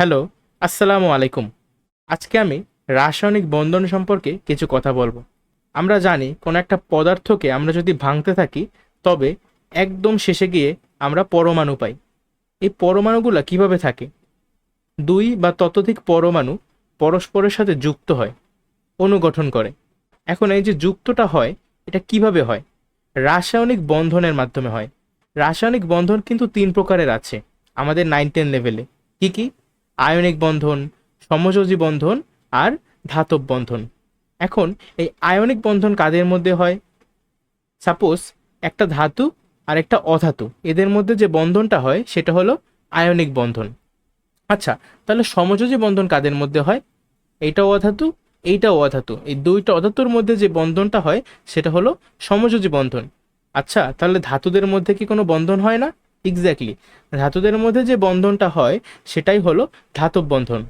Hello, আসসালামু আলাইকুম। আজকে আমি রাসায়নিক বন্ধন সম্পর্কে কিছু কথা বলব। আমরা জানি কোনো একটা পদার্থকে আমরা যদি ভাঙতে থাকি, তবে একদম শেষে গিয়ে আমরা পরমাণু পাই। এই পরমাণুগুলো কীভাবে থাকে? দুই বা ততোধিক পরমাণু পরস্পরের সাথে যুক্ত হয়, অনুগঠন করে। এখন এই যে যুক্তটা হয়, এটা কীভাবে হয়? রাসায়নিক বন্ধনের মাধ্যমে হয়। রাসায়নিক বন্ধন কিন্তু তিন প্রকারের আছে, আমাদের নাইন টেন লেভেলে। কি কি? আয়নিক বন্ধন, সমযোজী বন্ধন আর ধাতব বন্ধন। এখন এই আয়নিক বন্ধন কাদের মধ্যে হয়? সাপোজ একটা ধাতু আর একটা অধাতু, এদের মধ্যে যে বন্ধনটা হয় সেটা হলো আয়নিক বন্ধন। আচ্ছা তাহলে সমযোজী বন্ধন কাদের মধ্যে হয়? এইটাও অধাতু এইটাও অধাতু। এই দুইটা অধাতুর মধ্যে যে বন্ধনটা হয় সেটা হলো সমযোজী বন্ধন। আচ্ছা তাহলে ধাতুদের মধ্যে কি কোনো বন্ধন হয় না? এক্স্যাক্টলি ধাতুদের মধ্যে যে বন্ধনটা হয় সেটাই হলো ধাতব বন্ধন।